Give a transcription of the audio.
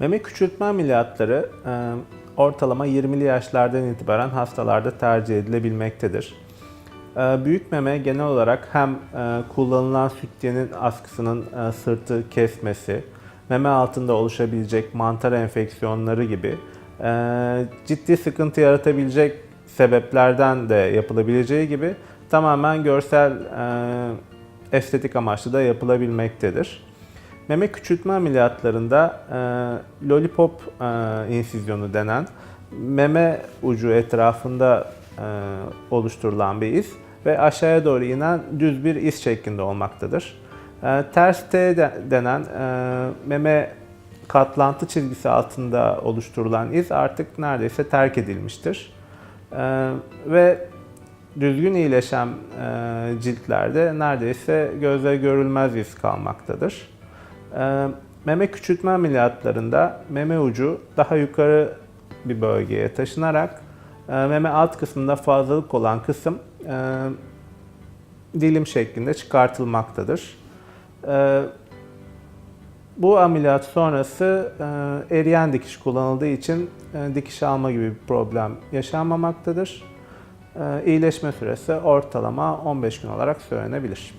Meme küçültme ameliyatları e, ortalama 20'li yaşlardan itibaren hastalarda tercih edilebilmektedir. E, Büyük meme genel olarak hem e, kullanılan sütyenin askısının sırtı kesmesi, meme altında oluşabilecek mantar enfeksiyonları gibi ciddi sıkıntı yaratabilecek sebeplerden de yapılabileceği gibi tamamen görsel estetik amaçlı da yapılabilmektedir. Meme küçültme ameliyatlarında e, lollipop e, insizyonu denen meme ucu etrafında e, oluşturulan bir iz ve aşağıya doğru inen düz bir iz şeklinde olmaktadır. E, ters T de- denen e, meme katlantı çizgisi altında oluşturulan iz artık neredeyse terk edilmiştir. E, ve düzgün iyileşen e, ciltlerde neredeyse gözle görülmez iz kalmaktadır. E, meme küçültme ameliyatlarında meme ucu daha yukarı bir bölgeye taşınarak e, meme alt kısmında fazlalık olan kısım e, dilim şeklinde çıkartılmaktadır. E, bu ameliyat sonrası eriyen dikiş kullanıldığı için dikiş alma gibi bir problem yaşanmamaktadır. İyileşme süresi ortalama 15 gün olarak söylenebilir.